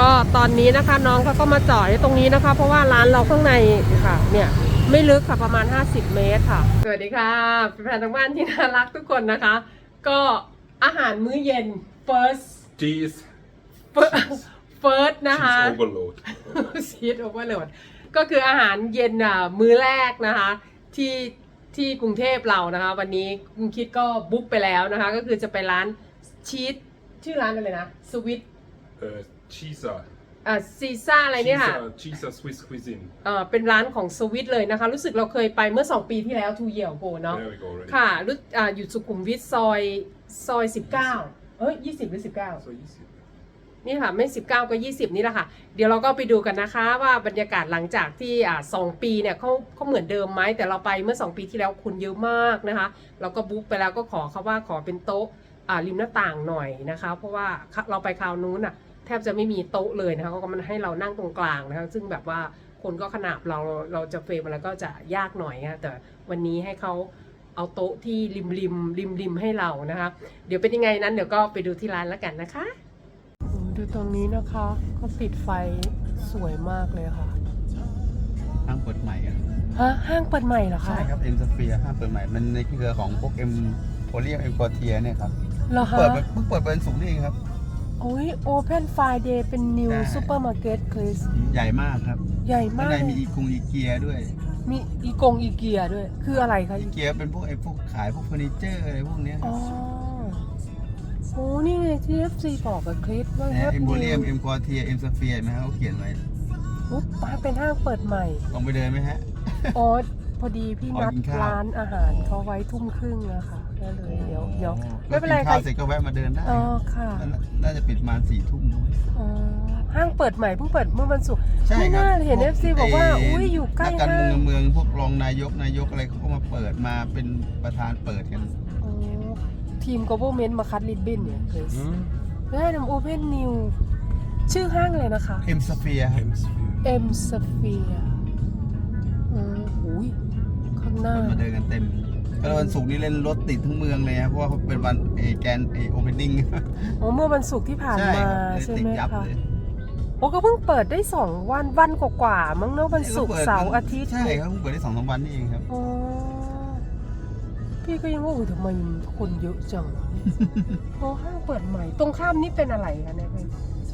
ก็ตอนนี้นะคะน้องเขาก็มาจอดตรงนี้นะคะ เพราะว่าร้านเราข้างในค่ะ เนี่ยไม่ลึกค่ะประมาณ 50 เมตรค่ะ สวัสดีค่ะแฟนๆทางบ้านที่น่ารักทุกคนนะคะ ก็อาหารมื้อเย็น first Cheese, first นะคะ cheese overload. ชีสโอเวอร์โหลดก็คืออาหารเย็นอะมื้อแรกนะคะ ที่ที่กรุงเทพเรานะคะ วันนี้คุณคิดก็บุ๊กไปแล้วนะคะ ก็คือจะไปร้านชีสชื่อร้านอะไรนะสวิต Uh, Chisa. อ่าซีซ่าอะไรเนี่ยค่ะ Chisa, Chisa Swiss cuisine. เอ่อเป็นร้านของสวิตเลยนะคะ รู้สึกเราเคยไปเมื่อ 2 ปีที่แล้วทูเยียวโกเนาะ There we go already. ค่ะรู้อ่าอยู่สุขุมวิทซอยซอย 19 เอ้ย20 หรือ 19 So easy. นี่ค่ะ ไม่ 19 ก็ 20 นี่แหละค่ะ เดี๋ยวเราก็ไปดูกันนะคะว่าบรรยากาศหลังจากที่อ่าสองปีเนี่ยเขาเขาเหมือนเดิมไหมแต่เราไปเมื่อ 2 ปีที่แล้วคนเยอะมากนะคะ เราก็บุ๊กไปแล้วก็ขอเขาว่าขอเป็นโต๊ะอ่าริมหน้าต่างหน่อยนะคะ เพราะว่าเราไปคราวนู้นอะแทบจะไม่มีโต๊ะเลยนะคะเขาก็มันให้เรานั่งตรงกลางนะคะซึ่งแบบว่าคนก็ขนาบเราเราจะเฟรมอะไรก็จะยากหน่อยนะแต่วันนี้ให้เขาเอาโต๊ะที่ริมริมริมริมให้เรานะคะ เดี๋ยวเป็นยังไงนั้นเดี๋ยวก็ไปดูที่ร้านแล้วกันนะคะดูตรงนี้นะคะเขาติดไฟสวยมากเลยค่ะห้างเปิดใหม่อะฮะห้างเปิดใหม่เหรอคะใช่ครับเอ็มสเฟียห้างเปิดใหม่มันในเครือของพวกเอ็มโพเลียมเอ็มกอเทียเนี่ยครับเหรอคะเปิดเพิ่งเปิดเป็นสูงนี่เองครับโอ้ย Open Friday เป็น New ใช่ Supermarket คริสใหญ่มากครับใหญ่ข้างมากในมีอีกุงอีเกียด้วยมีอีกงอีเกียด้วย คืออะไรคะอีเกียเป็นพวกไอ้พวกขายพวกเฟอร์นิเจอร์อะไรพวกเนี้ยอ๋อโอ้นี่ไงที่ FC บอกกับคริสว่าเนี่ย Hot เอ็มโพเลียม New เอ็มกอเทียเอ็มสเฟียนะฮะเขาเขียนไว้อุ๊บป้าเป็นห้างเปิดใหม่ ลองไปเดินไหมฮะอ๋อพอดีพี่อ๋อนัดกินข้าว ร้านอาหารเขาไว้ทุ่มครึ่งอะค่ะ ก็เลยเดี๋ยวเดี๋ยวไม่เป็นไรกินค่ะข้าวเสร็จก็แวะมาเดินได้อ๋อค่ะ น่าน่าจะปิดประมาณสี่ทุ่มอ๋อห้างเปิดใหม่เพิ่งเปิดเมื่อวันศุกร์ใช่ไม่ครัน่าบเห็นพว FC บอกว่า เอุ้ยอยู่ใกล้นักการห้าเมืองงเมืองพวกรองนายกนายกอะไรเขาก็มาเปิดมาเป็นประธานเปิดกันโอ้ทีม government มาคัดลิบบินเนี่ยเคย Mm. ได้นำโอเพนนิวชื่อห้างเลยนะคะ เอ็มสเฟียครับ Hemisphere. M Sphere อืมหูย ข้างหน้า มาเดินกันเต็มก็วันศุกร์นี้เล่นรถติดทั้งเมืองเลยครับเพราะว่าเป็นวันเอแกนเอโอเพนนิ่งอ๋อเมื่อวันศุกร์ที่ผ่านใช่มาครับเลยใช่ติดไหมยับคะเลยโอ้ก็เพิ่งเปิดได้สองวันวันกว่าๆมั้งเนอะวันศุกร์ปิดเสาร์อาทิตย์ใช่ครับเพิ่งเปิดได้สองสามวันนี่เองครับอ๋อพี่ก็ยังว่าอุ้ยทำไมคนเยอะจังเพราะห้างเปิดใหม่ ตรงข้ามนี่เป็นอะไรคะเนี่ยเป็น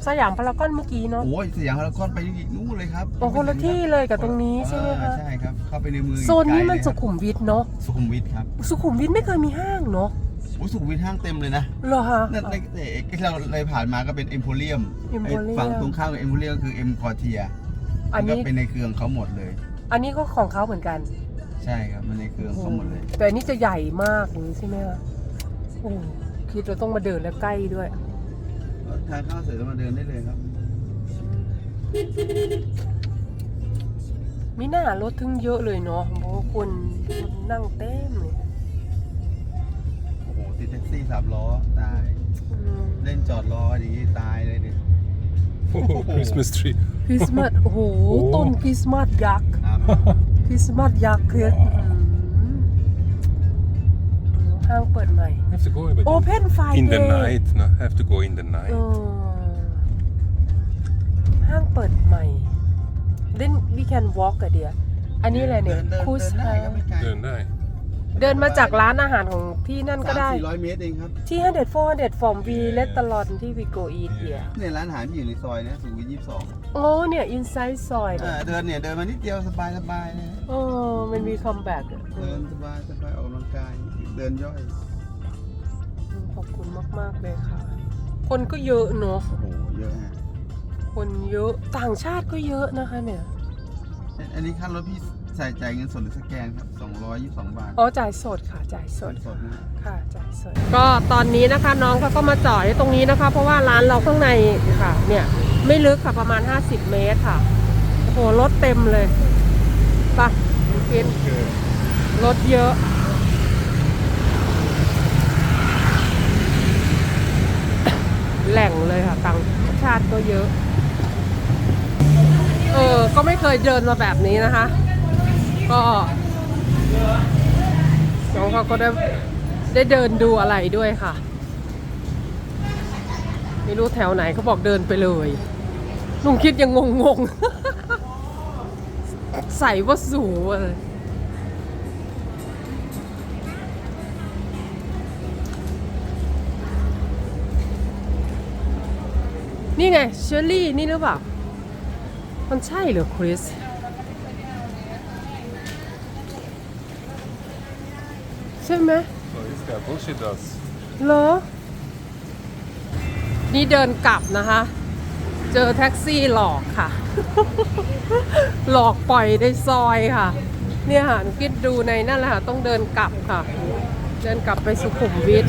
สยามพารากอนเมื่อกี้เนาะโอ้ยสยามพารากอนไปนู่นเลยครับอ๋อคนละที่เลยกับตรงนี้ใช่ไหมคะอ่าใช่ครับเข้าไปในเมืองโซนนี้มันไกลเลยสุครับขุมวิทเนาะสุขุมวิทครับสุขุมวิทไม่เคยมีห้างเนาะโอ้ยสุขุมวิทห้างเต็มเลยนะเหรอคะนั่นในเอกที่เราเลยผ่านมาก็เป็นเอ็มโพเรียม Emporium ฝั่งตรงข้ามกับเอ็มโพเรียมก็คือเอ็มคอเทียอันก็นี้เป็นในเครือของเขาหมดเลย อันนี้ก็ของเขาเหมือนกัน ใช่ครับมันในเครือของเขาหมดเลย แต่อันนี้จะใหญ่มากอย่างนี้ใช่ไหมคะโอ้คิดเราต้องมาเดินแล้วใกล้ด้วย ทานข้าวเสร็จแล้วมาเดินได้เลยครับมีหน้ารถถึงเยอะเลยเนาะเพราะว่าคนคนนั่งเต็มเลยโอ้โหติดแท็กซี่สามล้อตาย อืม เล่นจอดรออย่างนี้ตายเลยดิ Oh, Christmas tree. คริสต์มาสโอ้โหโอ้ต้นคริสต์มาสยักษ์ ครับ คริสต์มาสยักษ์คืออืม ห้างเปิดใหม่ Have to go but Open Friday in the night. No, have to go in the เอ night. อห้างเปิดใหม่ then we can walk อะเดียอันนี้อะไรเนี่ยเดินเดินคูสเดินได้ครับไม่ไกล Then die. เดินมาจากร้านอาหารของที่นั่นก็สามได้สี่ร้อยเมตรเองครับ ที่100 400 from V restaurant ที่ we go eat เดียเนี่ยร้านอาหารที่อยู่ในซอยเนี่ยสุขุมวิทยี่สิบสองโอ้เนี่ย inside ซอยเนี่ยเดินเนี่ยเดินมานิดเดียวสบายสบายเลยโอ้มันมี comeback อะเดินสบายสบายออกกำลังกาย เดินย่อย ขอบคุณมาก ๆ เลยค่ะ คนก็เยอะเนาะ โอ้โหเยอะฮะคนเยอะ ต่างชาติก็เยอะนะคะเนี่ยอันนี้ค่ารถพี่ใส่จ่ายเงินสดหรือสแกนครับ222 บาทอ๋อ จ่ายสดค่ะ จ่ายสด สดนะค่ะจ่ายสดก็ตอนนี้นะคะน้องเขาก็มาจอดตรงนี้นะคะ เพราะว่าร้านเราข้างในค่ะ เนี่ยไม่ลึกค่ะประมาณ 50 เมตรค่ะโอ้โหรถเต็มเลยไปะกินรถเยอะ แหล่งเลยค่ะต่างชาติก็เยอะ เออ ก็ไม่เคยเดินมาแบบนี้นะคะ ก็น้องเขาก็ได้ได้เดินดูอะไรด้วยค่ะ ไม่รู้แถวไหนเขาบอกเดินไปเลยลุงคิดยังงงงๆใส่ว่าสูเลย นี่ไงเชอรี่นี่หรือเปล่า มันใช่เหรอคริสใช่ไหม Oh, this guy bullshit us. เหรอ นี่เดินกลับนะคะ เจอแท็กซี่หลอกค่ะ หลอกปล่อยในซอยค่ะ เนี่ยค่ะหนูคิดดูในนั่นแหละค่ะ ต้องเดินกลับค่ะ เดินกลับไปสุขุมวิท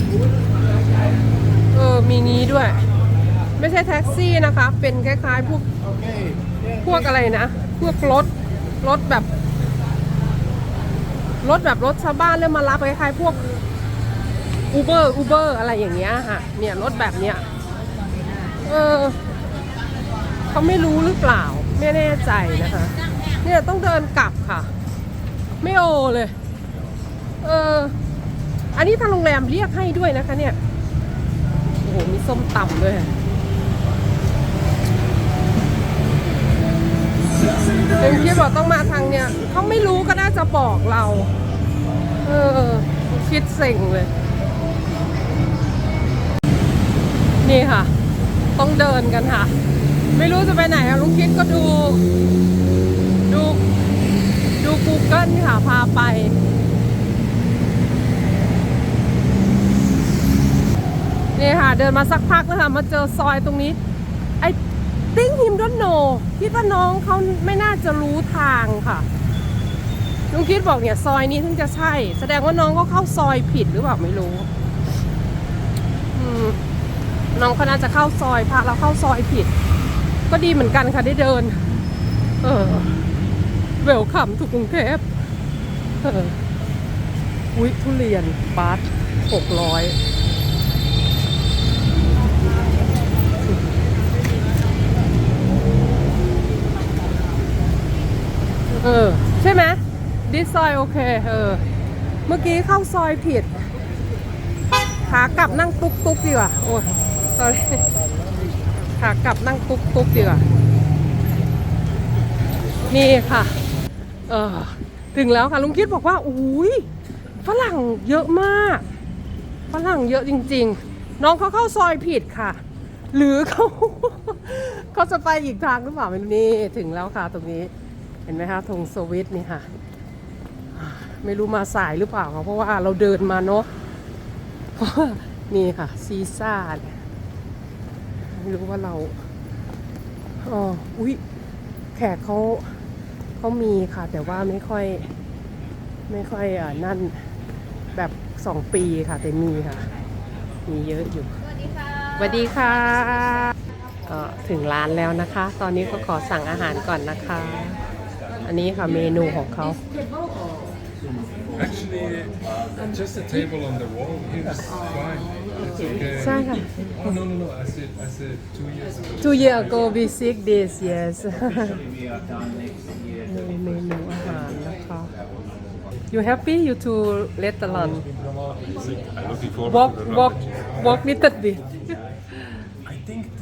เออ มีงี้ด้วย ไม่ใช่แท็กซี่นะคะ เป็นคล้ายๆพวกพวกอะไรนะ พวกรถรถแบบ รถแบบรถชาวบ้านเริ่มมารับคล้ายๆพวกอูเบอร์อูเบอร์อะไรอย่างเงี้ยค่ะ เนี่ยรถแบบเนี้ยเออเขาไม่รู้หรือเปล่า ไม่แน่ใจนะคะ เนี่ยต้องเดินกลับค่ะ ไม่โอเลย เออ อันนี้ทางโรงแรมเรียกให้ด้วยนะคะเนี่ย โอ้โห มีส้มตำด้วย เอ็มคิดว่าต้องมาทางเนี้ยเขาไม่รู้ก็น่าจะบอกเรา เออ คิดเซ็งเลย นี่ค่ะ ต้องเดินกันค่ะ ไม่รู้จะไปไหนอะลุงคิดก็ดู ดู ดู Google ค่ะ พาไปนี่ค่ะ เดินมาสักพักนะคะมาเจอซอยตรงนี้ ติ้งฮิมดอนโนคิดว่าน้องเขาไม่น่าจะรู้ทางค่ะลุงคิดบอกเนี่ยซอยนี้ถึงจะใช่ แสดงว่าน้องก็เข้าซอยผิดหรือเปล่าไม่รู้น้องเขาน่าจะเข้าซอยพาเราเข้าซอยผิด ก็ดีเหมือนกันค่ะได้เดิน เออเวลคัมถูกกรุงเทพเอออุ้ยทุเรียนบาทหกร้อย เออ ใช่ไหมดิซอยโอเค เออ เมื่อกี้เข้าซอยผิด ขากลับนั่งตุ๊กตุ๊กดีกว่า โอ้ย sorry ขากลับนั่งตุ๊กตุ๊กดีกว่า นี่ค่ะ เออ ถึงแล้วค่ะ ลุงคิดบอกว่า อุ้ยฝรั่งเยอะมาก ฝรั่งเยอะจริง ๆ น้องเขาเข้าซอยผิดค่ะ หรือเขาเขาจะไปอีกทางหรือเปล่าไม่รู้นี่ ถึงแล้วค่ะตรงนี้ ห็นไหมคะธงสวิตนี่ค่ะ ไม่รู้มาสายหรือเปล่าค่ะเพราะว่าเราเดินมาเนาะเพราะว่านี่ค่ะซีซ่าเนี่ยไม่รู้ว่าเราอ๋ออุ้ยแขกเขาเขามีค่ะ แต่ว่าไม่ค่อย ไม่ค่อยอ่านั่นแบบสองปีค่ะ แต่มีค่ะ มีเยอะอยู่สวัสดีค่ะสวัสดีค่ะก็ถึงร้านแล้วนะคะ ตอนนี้ก็ขอสั่งอาหารก่อนนะคะ อันนี้ค่ะเมนูของเขา Actually, just a table on the wall here is fine. It's okay. ใช่ค่ะ Oh no no no! I said I said two years ago. two year ago we sick this yes เมนูอาหารนะคะ you happy you to restaurant I'm looking forward walk to the walk ramen. walk little bit I think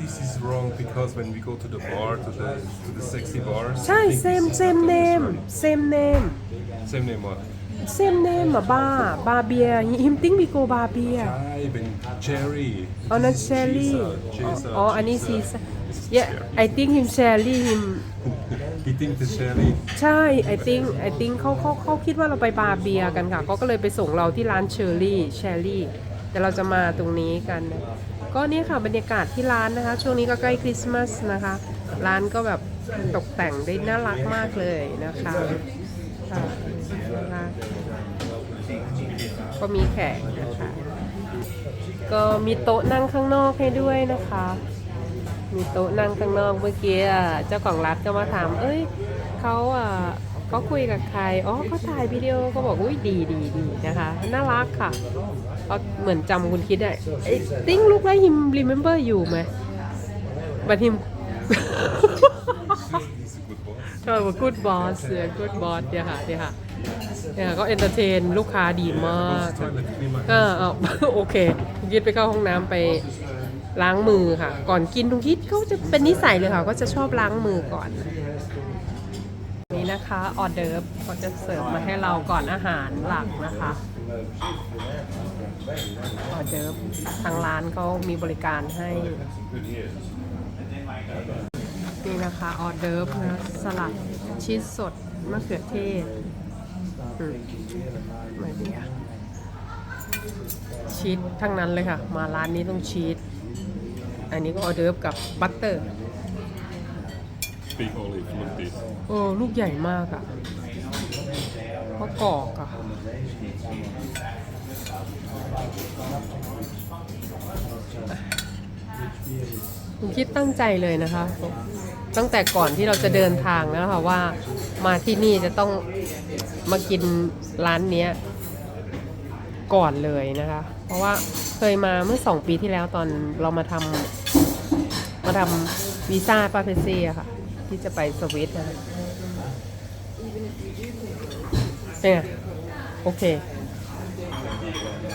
this is wrong because when we go to the bar, to the to the sexy bars. ใช่ I think same this is same not name restaurant. same name Same name what? same name อะบ้าบาเบีย him think we go บาเบีย Chai, ben cherry. อ๋อนั่นเชอรี่ Chisa, อ๋อ อันนี้ซี Chisa. ซ่า yeah I think him เชอรี่ him He think the cherry. ใช่ I think I think เขาเขาเขาคิดว่าเราไปบาร์เบียกันค่ะก็เลยไปส่งเราที่ร้านเชอรี่เชอรี่แต่เราจะมาตรงนี้กันนะ ก็เนี่ยค่ะบรรยากาศที่ร้านนะคะ ช่วงนี้ก็ใกล้คริสต์มาสนะคะ ร้านก็แบบตกแต่งได้น่ารักมากเลยนะคะค่ะน่ารักก็มีแขกนะคะ ก็มีโต๊ะนั่งข้างนอกให้ด้วยนะคะ มีโต๊ะนั่งข้างนอกเมื่อกี้เจ้าของร้านก็มาถาม เอ้ยเขาอะ เขาคุยกับใคร อ๋อเขาถ่ายวิดีโอก็บอกอุ้ยดีดีดีนะคะ น่ารักค่ะเขาเหมือนจำคุณคิดได้ไอ้ติ้งลูกไลฮิมรีเมมเบอร์อยู่ไหมบัตฮิม He's a good boss. ก็ว่ากูดบอสเนี่ยกูดบอสเนี่ยค่ะเนี่ยค่ะเนี่ยก็เอนเตอร์เทนลูกค้าดีมาก Toilet clean my เออเอาโอเคยึดไปเข้าห้องน้ำไปล้างมือค่ะ ก่อนกินทุกทิศเขาจะเป็นนิสัยเลยค่ะ ก็จะชอบล้างมือก่อน นี่นะคะออเดิร์ฟเขาจะเสิร์ฟมาให้เราก่อนอาหารหลักนะคะออเดิร์ฟทางร้านเขามีบริการให้ นี่นะคะออเดิร์ฟนะสลัดชีสสดมะเขือเทศมไม่ดีอะชีสทั้งนั้นเลยค่ะ มาร้านนี้ต้องชีสอันนี้ก็ออเดิร์ฟกับบัตเตอร์ Big olive, look this. โอ้ลูกใหญ่มากอะมะกอกอะผมคิดตั้งใจเลยนะคะ ตั้งแต่ก่อนที่เราจะเดินทางแล้วค่ะว่ามาที่นี่จะต้องมากินร้านเนี้ยก่อนเลยนะคะ เพราะว่าเคยมาเมื่อสองปีที่แล้วตอนเรามาทำมาทำวีซ่าปาเพเซีอะค่ะ ที่จะไปสวิตนะคะเป็นไงโอเค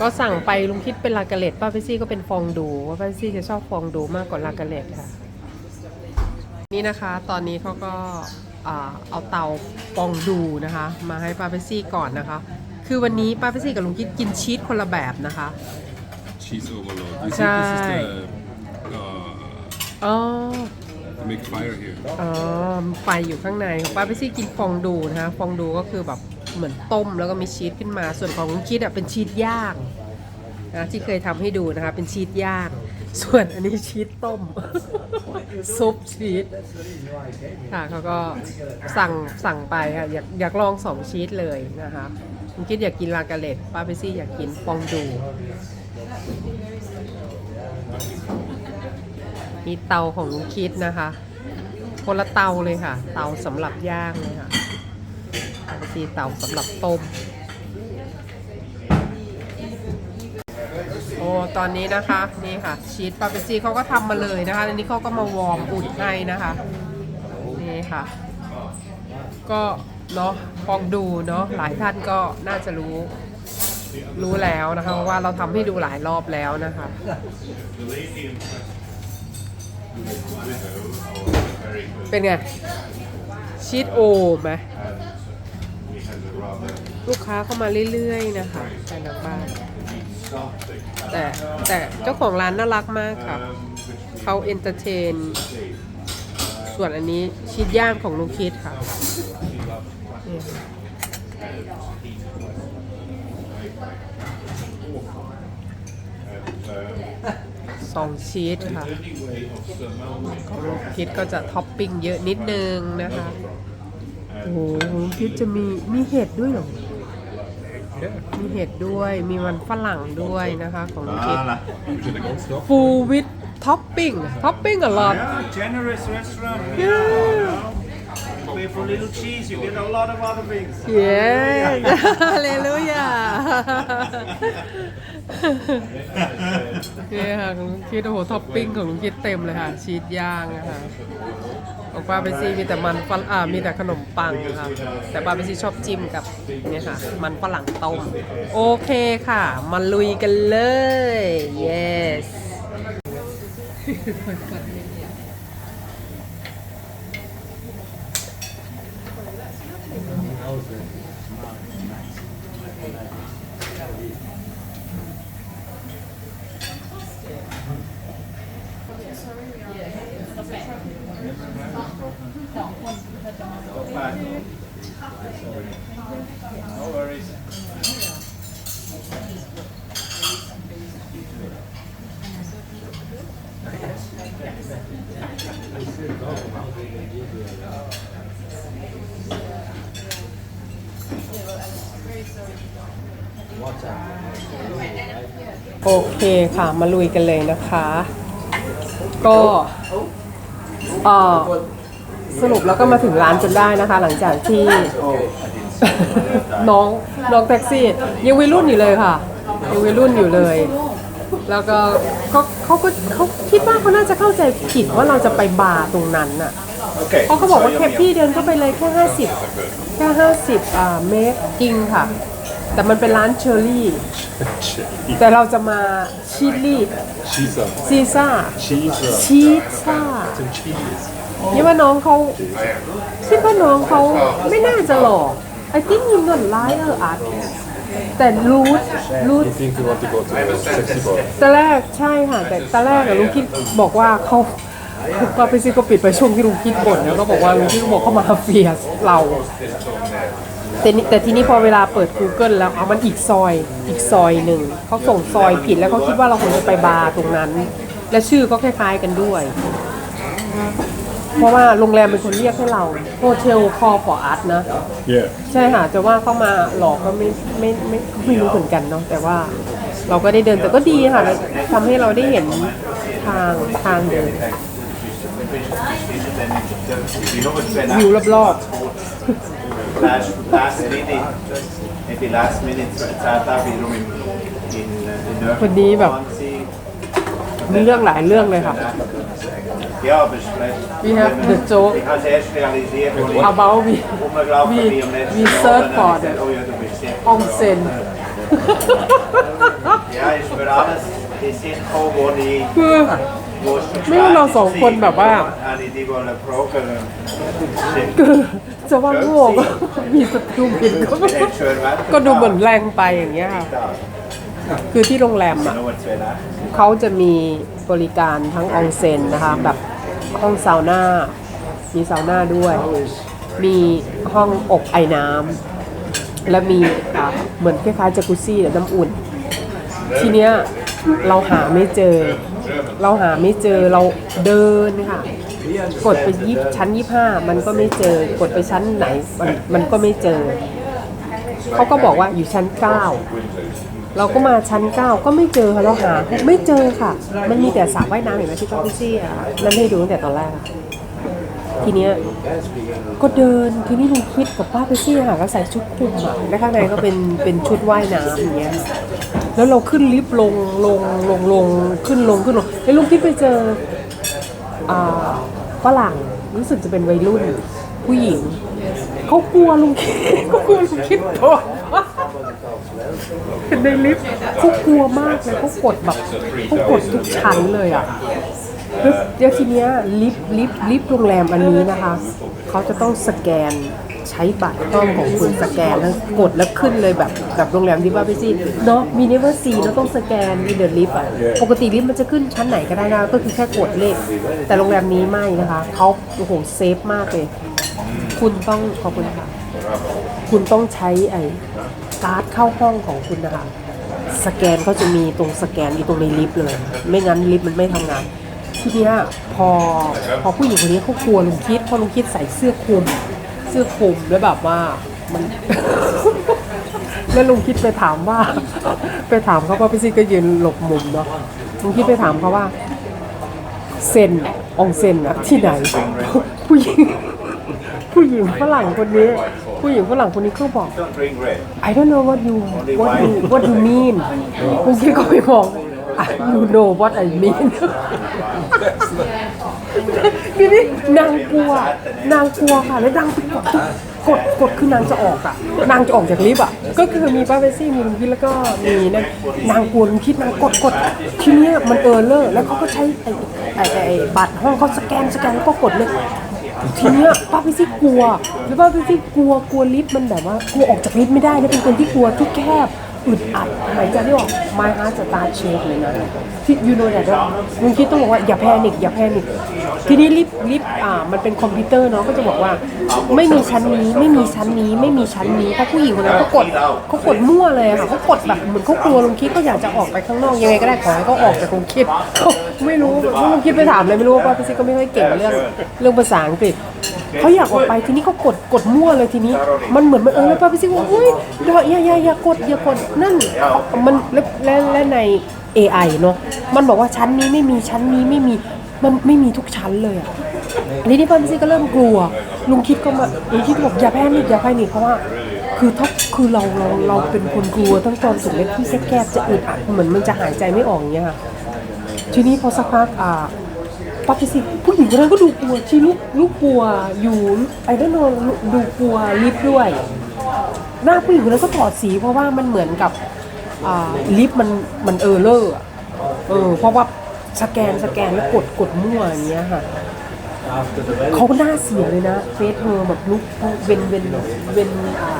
ก็สั่งไปลุงคิดเป็นลากาเลตป้าเปซี่ก็เป็นฟองดูว่าป้าเปซี่จะชอบฟองดูมากกว่าลากาเลตค่ะ นี่นะคะ ตอนนี้เขาก็อ่าเอาเตาฟองดูนะคะ มาให้ป้าเปซี่ก่อนนะคะ คือวันนี้ป้าเปซี่กับลุงคิดกินชีสคนละแบบนะคะ Cheese overload. You see, this is Chai. the, uh, อ๋อ to make fire here. อ๋อไฟอยู่ข้างในของป้าเปซี่กินฟองดูนะคะฟองดูก็คือแบบเหมือนต้มแล้วก็มีชีสขึ้นมา ส่วนของลุงคิดอะเป็นชีสย่างนะที่เคยทำให้ดูนะคะ เป็นชีสย่าง ส่วนอันนี้ชีสต้ม ซุปชีสค่ะเขาก็สั่งสั่งไปค่ะอยากอยากลองสองชีสเลยนะคะลุงคิดอยากกินลากาเลตป้าเปซี่อยากกินฟองดู มีเตาของลุงคิดนะคะคนละเตาเลยค่ะ เตาสำหรับย่างเลยค่ะปกติเตาสำหรับต้มโอ้ตอนนี้นะคะนี่ค่ะ ชีสปาเปซี่เขาก็ทำมาเลยนะคะอันนี้เขาก็มาวอร์มอุ่นให้นะคะนี่ค่ะ ก็เนาะฟองดูเนาะหลายท่านก็น่าจะรู้รู้แล้วนะคะเพราะว่าเราทำให้ดูหลายรอบแล้วนะคะ เป็นไง ชีสโอไหมลูกค้าเข้ามาเรื่อยๆนะคะภายในบ้านแต่แต่เจ้าของร้านน่ารักมากค่ะเขาเอนเตอร์เทน ส่วนอันนี้ชีสย่างของลุงคิดค่ะนี่ ค่ะสองชีสค่ะของลุงคิดก็จะท็อปปิ้งเยอะนิดนึงนะคะ โอ้โหลุงคิดจะมีมีเห็ดด้วยเหรอ มีเห็ดด้วย มีมันฝรั่งด้วยนะคะของลุงคิด Would you like to stop? full with topping topping a lot Yeah, generous restaurant. Yeah. You pay for little cheese, you get a lot of other things. yes hallelujah นี่ค่ะของลุงคิดโอ้โหท็อปปิ้งของลุงคิดเต็มเลยค่ะ ชีสย่างนะคะของป้าเปซี่มีแต่มันฝรั่งอ่ามีแต่ขนมปังค่ะแต่ป้าเปซี่ชอบจิ้มกับเนี่ยค่ะ มันฝรั่งต้ม โอเคค่ะ มาลุยกันเลย yes โอเคค่ะ มาลุยกันเลยนะคะ ก็สรุปแล้วก็มาถึงร้านจนได้นะคะ หลังจากที่ น้องน้องแท็กซี่ ยังวัยรุ่นอยู่เลยค่ะ ยังวัยรุ่นอยู่เลย แล้วก็เขาเขาก็เขาคิดว่าเขาน่าจะเข้าใจผิดว่าเราจะไปบาร์ตรงนั้นน่ะ เพราะเขาบอกว่าแค่พี่เดินเข้าไปเลยแค่ห้าสิบแค่ห้าสิบอ่าเมตรจริงค่ะ แต่มันเป็นร้านเชอร์รี่ แต่เราจะมาชิลลี่ Cheese. ซีซ่า Cheese. ชีซ่า Cheese. นี่ว่าน้องเขาคิดว่าน้องเขาไม่น่าจะหลอก I think he's not liar art แต่รู้รู้ You think you want to go to the sexy bar? ตอนแรกใช่ค่ะ แต่ตอนแรกอะลุงคิดบอกว่าเขา ก็ไปซิก็ปิดไปช่วงที่ลุงคิดบ่นแล้วก็บอกว่าลุงคิดก็บอกเขามาเฟียสเราแต่นี่แต่ทีนี้พอเวลาเปิด Google แล้วเอามันอีกซอยอีกซอยหนึ่งเขาส่งซอยผิดแล้วเขาคิดว่าเราควรจะไปบาร์ตรงนั้น และชื่อก็คล้ายๆกันด้วย เพราะว่าโรงแรมเป็นคนเรียกให้เราโฮเทลคอฟอร์อาร์ตนะ Yeah. ใช่ค่ะจะว่าเข้ามาหลอกก็ไม่ไม่ไม่ไม่รู้เหมือนกันเนาะแต่ว่าเราก็ได้เดินแต่ก็ดีค่ะแล้วทำให้เราได้เห็นทางทางเดิน You know what's been วิวรอบ last, last minute, maybe last minute, Zata wiederum in, in, in der ๆวันนี้แบบมีเรื่องหลายเรื่องเลยค่ะ Ja, aber es ist vielleicht. We have the joke Ich habe es erst realisiert, als ich about we rumgelaufen we- bin am letzten we Abend, search dann for habe ich the- gesagt, Oh ja, du bist sehr. อองเซน Ja, ist mir alles in Sinn gekommen, wo ich คือ wo es zu ไม่รู้เราสองคนแบบว่าคือจะว่าโง่ก็มีสตูบินก็ก็ดูเหมือนแรงไปอย่างเงี้ยค่ะคือที่โรงแรมอะเขาจะมีบริการทั้งอองเซ็นนะคะแบบห้องซาวน่ามีซาวน่าด้วย มีห้องอบไอ้น้ำและมีเหมือนคล้ายๆจักรุซี่น้ำอุ่น ทีเนี้ยเราหาไม่เจอ เราหาไม่เจอเราเดินค่ะ กดไปยิบชั้นยี่ห้ามันก็ไม่เจอกดไปชั้นไหนมันมันก็ไม่เจอ เขาก็บอกว่าอยู่ชั้นเก้าเราก็มาชั้นเก้าก็ไม่เจอค่ะเราหาไม่เจอค่ะ มันมีแต่สระว่ายน้ำเห็นไหมที่ป้าพิซี่อะนั่นให้ดูตั้งแต่ตอนแรกทีเนี้ยก็เดินทีนี้ลุงคิดกับป้าพิซี่ค่ะก็ใส่ชุดคลุมอะและข้างในก็เป็นเป็นชุดว่ายน้ำอย่างเงี้ย แล้วเราขึ้นลิฟต์ลงลงลงลงขึ้นลงขึ้นลงแล้ลุงคิดไปเจออ่าฝรั่งรู้สึกจะเป็นวัยรุ่นผู้หญิงเขากลัวลุงคิดเขากลัวลุงคิดโดนเห็นในลิฟต์เขากลัวมากเลยเขากดแบบเขากดทุกชั้นเลยอะแล้วเดี๋ยวทีเนี้ยลิฟต์ลิฟต์ลิฟต์โรงแรมอันนี้นะคะ เขาจะต้องสแกน ใช้บัตรห้องของคุณสแกนแล้วกดแล้วขึ้นเลยแบบแบบโรงแรมดิว่าพี่ซีเนาะมีเนเวอร์ซีแล้วต้องสแกนมีเดอะลิฟต์อะปกติลิฟต์มันจะขึ้นชั้นไหนก็ได้นะก็คือแค่กดเลข แต่โรงแรมนี้ไม่นะคะเขาโอ้โหเซฟมากเลย คุณต้องขอบคุณค่ะคุณต้องใช้ไอ้การ์ดเข้าห้องของคุณนะคะสแกนก็จะมีตรงสแกนอยู่ตรงในลิฟต์เลย ไม่งั้นลิฟต์มันไม่ทำงานทีเนี้ยพอพอผู้หญิงคนนี้เขากลัวลุงคิดเพราะลุงคิดใส่เสื้อคลุม เสื้อคลุมแล้วแบบว่ามันแล้วลุงคิดไปถามว่า ไปถามเขาว่าพี่ซีก็ยืนหลบมุมเนาะลุงคิดไปถามเขาว่า เซนองเซนอะที่ไหน ผู้หญิง ผู้หญิงฝรั่งคนนี้ ผู้หญิงฝรั่งคนนี้เขาบอก I don't know what you what you what you mean บางทีก็ไม่บอก I you know what I mean ทีนี้นางกลัว นางกลัวค่ะ แล้วนางไปกดกดกดคือนางจะออกอะ นางจะออกจากลิฟต์อะ ก็คือมีป้าเบซี่มีลุงคิดแล้วก็มีนั่นนางกลัวลุงคิดนางกดกดทีเนี้ยมันเออเลอร์แล้วเขาก็ใช้ไอ้ไอ้ไอ้บัตรห้องเขาสแกนสแกนแล้วก็กดเลย ทีเนี้ยป้าพี่ซี่กลัว แล้วป้าพี่ซี่กลัวกลัวลิฟต์มันแบบว่ากลัวออกจากลิฟต์ไม่ได้นะเป็นคนที่กลัวทุกแคบ อึดอัดหายใจไม่ออก my heart start shake เลยนะที่ you know that ลุงคิดต้องบอกว่าอย่าแพนิคอย่าแพนิคทีนี้ลิฟต์ลิฟอ่ามันเป็นคอมพิวเตอร์เนาะก็จะบอกว่า ไม่มีชั้นนี้ไม่มีชั้นนี้ไม่มีชั้นนี้ถ้าผู้หญิงคนนั้นเขากดเขากดมั่วเลยอะค่ะเขากดแบบเหมือนเขากลัวลุงคิดก็อยากจะออกไปข้างนอกยังไงก็ได้ขอให้เขาออกจากลุงคิดไม่รู้ลุงคิดไปถามเลยไม่รู้ว่าป้าพี่ซี่ก็ไม่ค่อยเก่งเรื่องเรื่องภาษาอังกฤษ เขาอยากออกไปทีนี้เขากดกดมั่วเลยทีนี้ มันเหมือนมันเออแล้วป้าพี่ซิว่าเฮ้ยอย่าอย่าอย่าอย่ากดอย่ากดนั่นมันและและและใน AI เนาะมันบอกว่าชั้นนี้ไม่มีชั้นนี้ไม่มีมันไม่มีทุกชั้นเลยอะทีนี้ป้าพี่ซิก็เริ่มกลัว ลุงคิดก็มาลุงคิดบอกอย่าแพนิคอย่าแพนิคเพราะว่าคือถ้าคือเราเราเราเป็นคนกลัวตั้งตอนสุดเล็กที่แคบๆจะอึดอัดเหมือนมันจะหายใจไม่ออกอย่างเงี้ยค่ะทีนี้พอสักพักอ่า ป้าพิสิทธิ์ผู้หญิงคนนั้นก็ดูกลัวชีลูกลูกกลัวอยู่ไอ้ด้านนอนดูกลัวลิฟต์ด้วย หน้าผู้หญิงคนนั้นก็ถอดสีเพราะว่ามันเหมือนกับอ่าลิฟต์มันมันเออเลอร์อะเออเพราะว่าสแกนสแกนแล้วกดกดมั่วอย่างเงี้ยค่ะเขาหน้าเสียเลยนะเฟซเธอแบบลุกเวนเวนเวนอ่า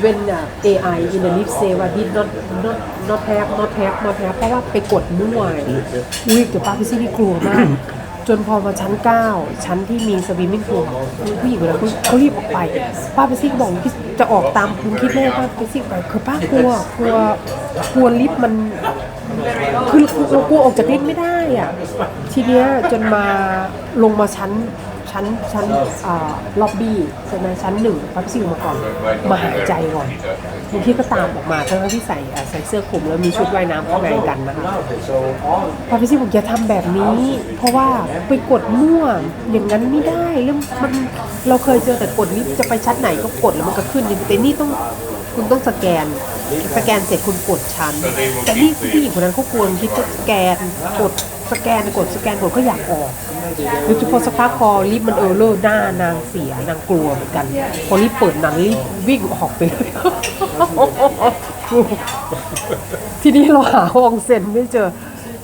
เวนอ่า AI in the lift say ว่า did not not not have not have not have เพราะว่าไปกดมั่วอุ้ยแต่ป้าพี่ซี่นี่กลัวมาก จนพอมาชั้น 9 ชั้นที่มีสวิมมิ่งพูลผู้หญิงคนนั้นเขาเรีบออกไปป้าไปซี่ก็บอกจะออกตามคุณคิดแม่ป้าเปซี่ไปคือป้ากลัวกลัวกลัวลิฟต์มันคือเรากลัวออกจากลิฟต์ไม่ได้อะทีเนี้ยจนมาลงมาชั้น ชั้นชั้นล็อบบี้ใช่ไหมชั้นหนึ่งพักซิวมาก่อนมาหายใจก่อนบางทีก็ตามออกมาทั้งที่ใส่ใส่เสื้อคลุมแล้วมีชุดว่ายน้ำข้างในกันนะคะพาพิซิบอกอย่าทำแบบนี้ เพราะว่าไปกดมั่วอย่างนั้นไม่ได้แล้วมันเราเคยเจอแต่กดลิฟต์จะไปชั้นไหนก็กดแล้วมันก็ขึ้นแต่นี่ต้องคุณต้องสแกนสแกนเสร็จคุณกดชั้น แต่นี่ผู้หญิงคนนั้นเขาควรคิดจะสแกนกดสแกนกดสแกนกดก็อยากออก โดยเฉพาะสปาร์คอลิฟต์มันเออร์เลอร์หน้านางเสียนางกลัวเหมือนกัน พอรีบเปิดหนังรีบวิ่งออกไปเลย ทีนี้เราหาห้องเซ็นไม่เจอ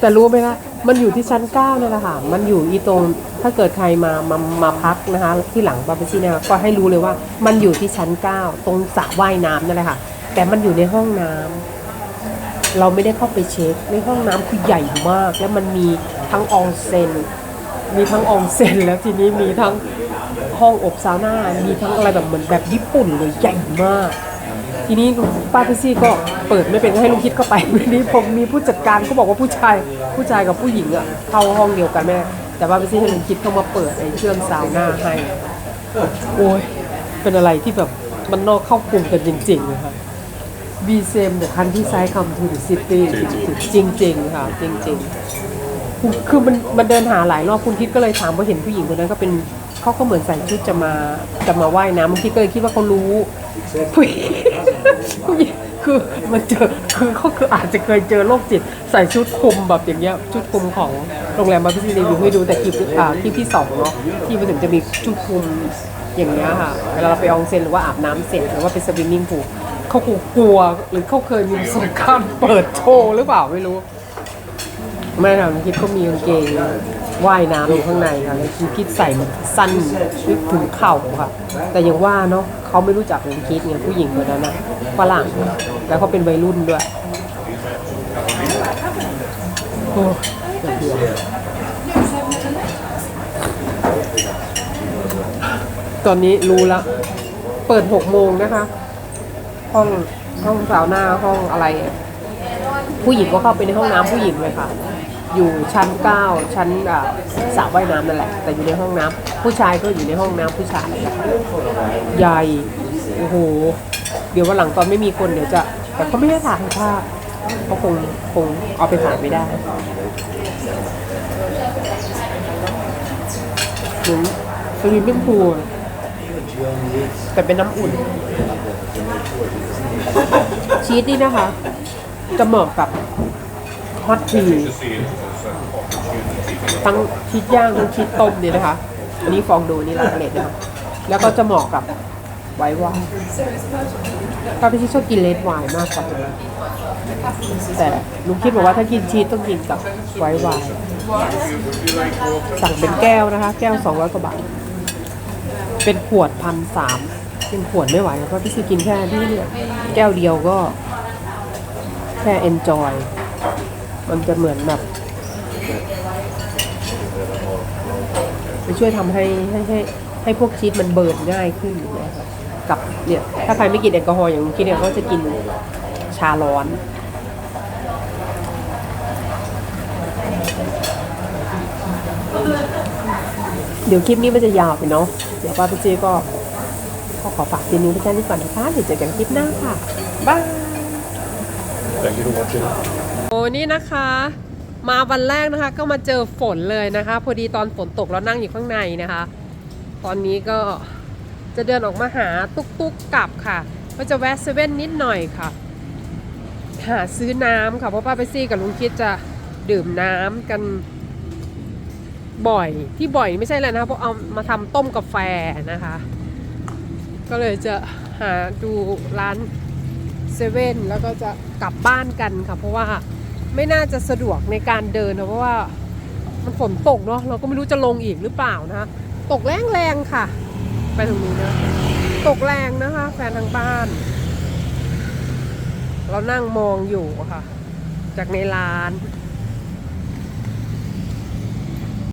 แต่รู้ไหมคะมันอยู่ที่ชั้นเก้านี่แหละค่ะ มันอยู่อีตรงถ้าเกิดใครมามามาพักนะคะ ที่หลังบาร์บีซีเนี่ยก็ให้รู้เลยว่า มันอยู่ที่ชั้นเก้าตรงสระว่ายน้ำนั่นแหละค่ะ แต่มันอยู่ในห้องน้ำเราไม่ได้เข้าไปเช็คในห้องน้ำคือใหญ่มาก แล้วมันมีทั้งอองเซน มีทั้งอองเซนแล้วทีนี้มีทั้งห้องอบซาวน่ามีทั้งอะไรแบบเหมือนแบบญี่ปุ่นเลยใหญ่มาก ทีนี้ป้าพิซี่ก็เปิดไม่เป็นก็ให้ลุงคิดเข้าไปทีนี้ผมมีผู้จัดการเขาบอกว่าผู้ชายผู้ชายกับผู้หญิงอะเข้าห้องเดียวกันแม่แต่ป้าพิซี่ให้ลุงคิดเข้ามาเปิดไอ้เครื่องซาวน่าให้โอ้ยเป็นอะไรที่แบบมันนอกเข้ากลุ่มกันจริงๆนะคะบีเซมเดอะคันที่ไซด์คัมทูดอะซิตี้จริงๆค่ะจริงๆ คุณคือมันมันเดินหาหลายรอบคุณคิดก็เลยถามว่าเห็นผู้หญิงคนนั้นก็เป็นเขาก็เหมือนใส่ชุดจะมาจะมาว่ายน้ำบางทีก็เลยคิดว่าเขารู้ผู้หญิงผู้หญิงคือมันเจอคือเขาคืออาจจะเคยเจอโรคจิตใส่ชุดคลุมแบบอย่างเงี้ยชุดคลุมของโรงแรมมาพิซีรีวิวให้ดูแต่คลิปอ่าคลิปที่สองเนาะที่มันถึงจะมีชุดคลุมอย่างเงี้ยค่ะเวลาเราไปอองเซ็นหรือว่าอาบน้ำเสร็จหรือว่าไปสวิมมิ่งพูลเขากลัวหรือเขาเคยมีประสบการณ์เปิดโชว์หรือเปล่าไม่รู้ แม่ทำคิดก็มีกางเกงว่ายน้ำอยู่ข้างในค่ะแล้วคิดใส่สั้นลึกถึงเข่าค่ะ แต่ยังว่าเนาะเขาไม่รู้จักลุงคิดไงผู้หญิงคนนั้นนะฝรั่งแล้วเขาเป็นวัยรุ่นด้วยโอ้เดือดเดือดตอนนี้รู้ละ เปิดหกโมงนะคะ ห้องห้องสาวหน้าห้องอะไร ผู้หญิงก็เข้าไปในห้องน้ำผู้หญิงเลยค่ะ อยู่ชั้น 9 ชั้นอ่าสระว่ายน้ำนั่นแหละ แต่อยู่ในห้องน้ำผู้ชายก็อยู่ในห้องน้ำผู้ชายใหญ่โอ้โห เดี๋ยววันหลังตอนไม่มีคนเดี๋ยวจะ แต่ก็ไม่ได้ถ่ายภาพเขาคงคงเอาไปถ่ายไม่ได้หมือสวิมมิ่งพูลแต่เป็นน้ำอุ่น ชีสนี่นะคะ จะเหมาะกับ ฮอตทีทั้งชีสย่างทั้งชีสต้มเนี่ยนะคะ อันนี้ฟองดูนี่ลาเกล็ดนะคะแล้วก็จะเหมาะกับไวน์วายถ้าพี่ชิชอบกินเลดไวน์มากกว่าแต่ลุงคิดบอกว่าถ้ากินชีสต้องกินกับไวน์วายสั่งเป็นแก้วนะคะ แก้ว200กว่าบาท เป็นขวดพันสามเป็นขวดไม่ไหวเพราะพี่ซีกินแค่ที่เนี่ยแก้วเดียวก็แค่ enjoy มันจะเหมือนแบบไปช่วยทำให้ให้ให้ให้พวกชีสมันเบิร์นง่ายขึ้นนะครับกับเนี่ย ถ้าใครไม่กินแอลกอฮอล์อย่างคิดเนี่ยก็จะกินชาร้อนเดี๋ยวคลิปนี้มันจะยาวไปเนาะ เดี๋ยวป้าพี่เจก็ก็ขอฝากทีนี้ไปแค่นี้ก่อนนะคะ เดี๋ยวเจอกันคลิปหน้าค่ะ บ๊าย Thank you for watching. โอ้นี่นะคะ มาวันแรกนะคะ ก็มาเจอฝนเลยนะคะ พอดีตอนฝนตกเรานั่งอยู่ข้างในนะคะ ตอนนี้ก็จะเดินออกมาหาตุ๊กตุ๊กกลับค่ะ ก็จะแวะเซเว่นนิดหน่อยค่ะ หาซื้อน้ำค่ะ เพราะป้าไปซี่กับลุงคิดจะดื่มน้ำกันบ่อยที่บ่อยไม่ใช่แล้วนะคะเพราะเอามาทำต้มกาแฟนะคะ ก็เลยจะหาดูร้าน เซเว่นแล้วก็จะกลับบ้านกันค่ะ เพราะว่าไม่น่าจะสะดวกในการเดินนะเพราะว่ามันฝนตกเนาะเราก็ไม่รู้จะลงอีกหรือเปล่านะคะตกแรงแรงๆค่ะ ไปตรงนี้นะตกแรงนะคะแฟนทางบ้าน เรานั่งมองอยู่ค่ะ จากในร้าน